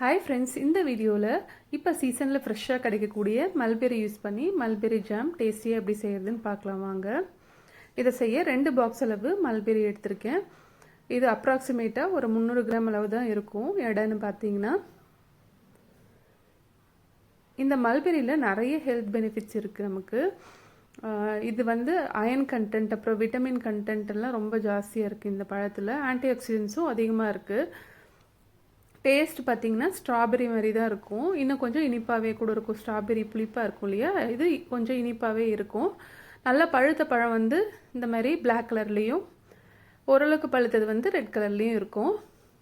Hi friends இந்த வீடியோவில் இப்போ சீசனில் ஃப்ரெஷ்ஷாக கிடைக்கக்கூடிய மல்பெரி யூஸ் பண்ணி மல்பெரி ஜாம் டேஸ்டியாக எப்படி செய்யறதுன்னு பார்க்கலாம் வாங்க. இதை செய்ய ரெண்டு பாக்ஸ் அளவு மல்பெரி எடுத்திருக்கேன். இது அப்ராக்சிமேட்டாக ஒரு முந்நூறு கிராம் அளவு தான் இருக்கும். இடம்னு பார்த்தீங்கன்னா இந்த மல்பெரியில் நிறைய ஹெல்த் பெனிஃபிட்ஸ் இருக்குது நமக்கு. இது வந்து அயன் கண்டென்ட் அப்புறம் விட்டமின் கண்டென்ட் எல்லாம் ரொம்ப ஜாஸ்தியாக இருக்குது இந்த பழத்தில். ஆன்டி ஆக்சிடென்ட்ஸும் அதிகமாக இருக்குது டேஸ்ட் பார்த்திங்கன்னா ஸ்ட்ராபெரி மாதிரி தான் இருக்கும். இன்னும் கொஞ்சம் இனிப்பாகவே கூட இருக்கும். ஸ்ட்ராபெரி புளிப்பாக இருக்கும் இல்லையா? இது கொஞ்சம் இனிப்பாகவே இருக்கும். நல்லா பழுத்த பழம் வந்து இந்த மாதிரி பிளாக் கலர்லேயும் ஓரளவுக்கு பழுத்தது வந்து ரெட் கலர்லேயும் இருக்கும்.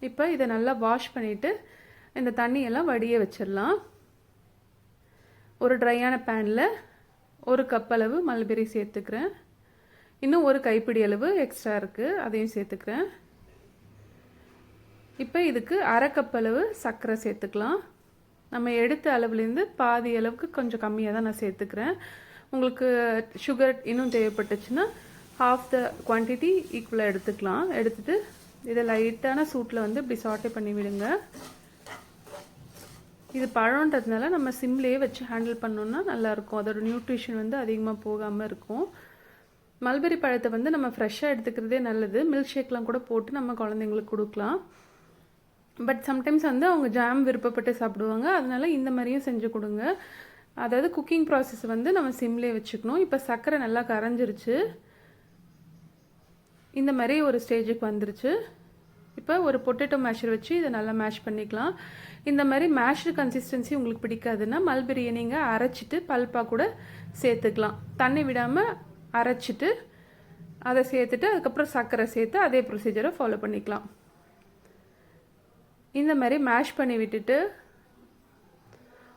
இப்போ இதை நல்லா வாஷ் பண்ணிவிட்டு இந்த தண்ணியெல்லாம் வடிய வச்சிடலாம். ஒரு ட்ரையான பேனில் ஒரு கப் அளவு மல்பெரி சேர்த்துக்கிறேன். இன்னும் ஒரு கைப்பிடி அளவு எக்ஸ்ட்ரா இருக்குது அதையும் சேர்த்துக்கிறேன். இப்போ இதுக்கு அரை கப் அளவு சர்க்கரை சேர்த்துக்கலாம். நம்ம எடுத்த அளவுலேருந்து பாதி அளவுக்கு கொஞ்சம் கம்மியாக தான் நான் சேர்த்துக்கிறேன். உங்களுக்கு சுகர் இன்னும் தேவைப்பட்டுச்சுன்னா ஹாஃப் த குவான்டிட்டி ஈக்குவலாக எடுத்துக்கலாம். எடுத்துட்டு இதை லைட்டான சூட்டில் வந்து இப்படி சாட்டே பண்ணி விடுங்க. இது பழன்றதுனால நம்ம சிம்லேயே வச்சு ஹேண்டில் பண்ணோம்னா நல்லாயிருக்கும் அதோட நியூட்ரிஷன் வந்து அதிகமாக போகாமல் இருக்கும். மல்பெரி பழத்தை வந்து நம்ம ஃப்ரெஷ்ஷாக எடுத்துக்கிறதே நல்லது. மில்க் ஷேக்லாம் கூட போட்டு நம்ம குழந்தைங்களுக்கு கொடுக்கலாம். பட் சம்டைம்ஸ் வந்து அவங்க ஜாம் விருப்பப்பட்டு சாப்பிடுவாங்க. அதனால இந்த மாதிரியும் செஞ்சு கொடுங்க. அதாவது குக்கிங் ப்ராசஸ் வந்து நம்ம சிம்லேயே வச்சுக்கணும். இப்போ சர்க்கரை நல்லா கரைஞ்சிருச்சு. இந்த மாதிரி ஒரு ஸ்டேஜுக்கு வந்துருச்சு. இப்போ ஒரு பொட்டேட்டோ மேஷர் வச்சு இதை நல்லா மேஷ் பண்ணிக்கலாம். இந்த மாதிரி மேஷ்டு கன்சிஸ்டன்சி உங்களுக்கு பிடிக்காதுன்னா மல்பெரியை நீங்கள் அரைச்சிட்டு பல்பாக கூட சேர்த்துக்கலாம். தண்ணி விடாமல் அரைச்சிட்டு அதை சேர்த்துட்டு அதுக்கப்புறம் சர்க்கரை சேர்த்து அதே ப்ரொசீஜரை ஃபாலோ பண்ணிக்கலாம். இந்த மாதிரி மேஷ் பண்ணி விட்டுட்டு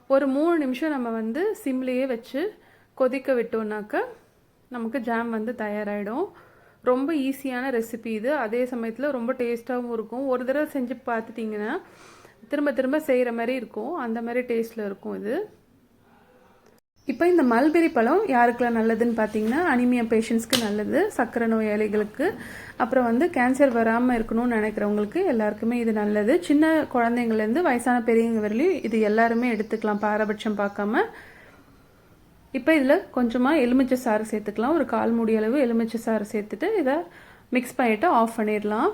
ஒரு மூணு நிமிஷம் நம்ம வந்து சிம்லேயே வச்சு கொதிக்க விட்டோம்னாக்க நமக்கு ஜாம் வந்து தயாராகிடும் ரொம்ப ஈஸியான ரெசிபி இது. அதே சமயத்தில் ரொம்ப டேஸ்ட்டாகவும் இருக்கும். ஒரு தடவை செஞ்சு பார்த்துட்டிங்கன்னா திரும்ப திரும்ப செய்கிற மாதிரி இருக்கும். அந்த மாதிரி டேஸ்ட்டில் இருக்கும் இது. இப்போ இந்த மல்பெரி பழம் யாருக்கெல்லாம் நல்லதுன்னு பார்த்தீங்கன்னா அனிமியா பேஷண்ட்ஸ்க்கு நல்லது சர்க்கரை நோயாளிகளுக்கு. அப்புறம் வந்து கேன்சர் வராமல் இருக்கணும்னு நினைக்கிறவங்களுக்கு எல்லாருக்குமே இது நல்லது. சின்ன குழந்தைங்கள்லேருந்து வயசான பெரியவங்க வரலையும் இது எல்லாருமே எடுத்துக்கலாம் பாரபட்சம் பார்க்காம. இப்போ இதில் கொஞ்சமாக எலுமிச்சை சாறு சேர்த்துக்கலாம். ஒரு கால் மூடி அளவு எலுமிச்சை சாறு சேர்த்துட்டு இதை மிக்ஸ் பண்ணிவிட்டு ஆஃப் பண்ணிடலாம்.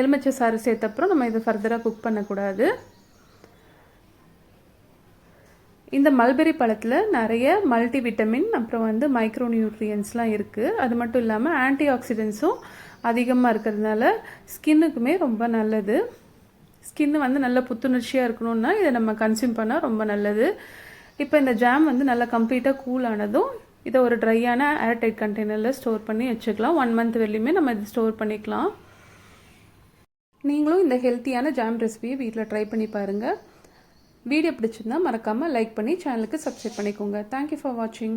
எலுமிச்சை சாறு சேர்த்தப்புறம் நம்ம இதை ஃபர்தராக குக் பண்ணக்கூடாது. இந்த மல்பெரி பழத்தில் நிறைய மல்டி விட்டமின் அப்புறம் வந்து மைக்ரோ நியூட்ரியன்ஸ்லாம் இருக்குது அது மட்டும் இல்லாமல் ஆன்டி ஆக்சிடென்ட்ஸும் அதிகமாக இருக்கிறதுனால ஸ்கின்னுக்குமே ரொம்ப நல்லது. ஸ்கின்னு வந்து நல்ல புத்துணர்ச்சியாக இருக்கணும்னா இதை நம்ம கன்சியூம் பண்ணால் ரொம்ப நல்லது. இப்போ இந்த ஜாம் வந்து நல்லா கம்ப்ளீட்டாக கூல் ஆனதும் இதை ஒரு ட்ரையான ஏர்டைட் கண்டெய்னரில் ஸ்டோர் பண்ணி வச்சுக்கலாம். ஒன் மந்த் வரலையுமே நம்ம இது ஸ்டோர் பண்ணிக்கலாம். நீங்களும் இந்த ஹெல்த்தியான ஜாம் ரெசிபியை வீட்டில் ட்ரை பண்ணி பாருங்கள் வீடியோ பிடிச்சிருந்தா மறக்காமல் லைக் பண்ணி சேனலுக்கு சப்ஸ்கிரைப் பண்ணிக்கோங்க. தேங்க்யூ ஃபார் வாட்சிங்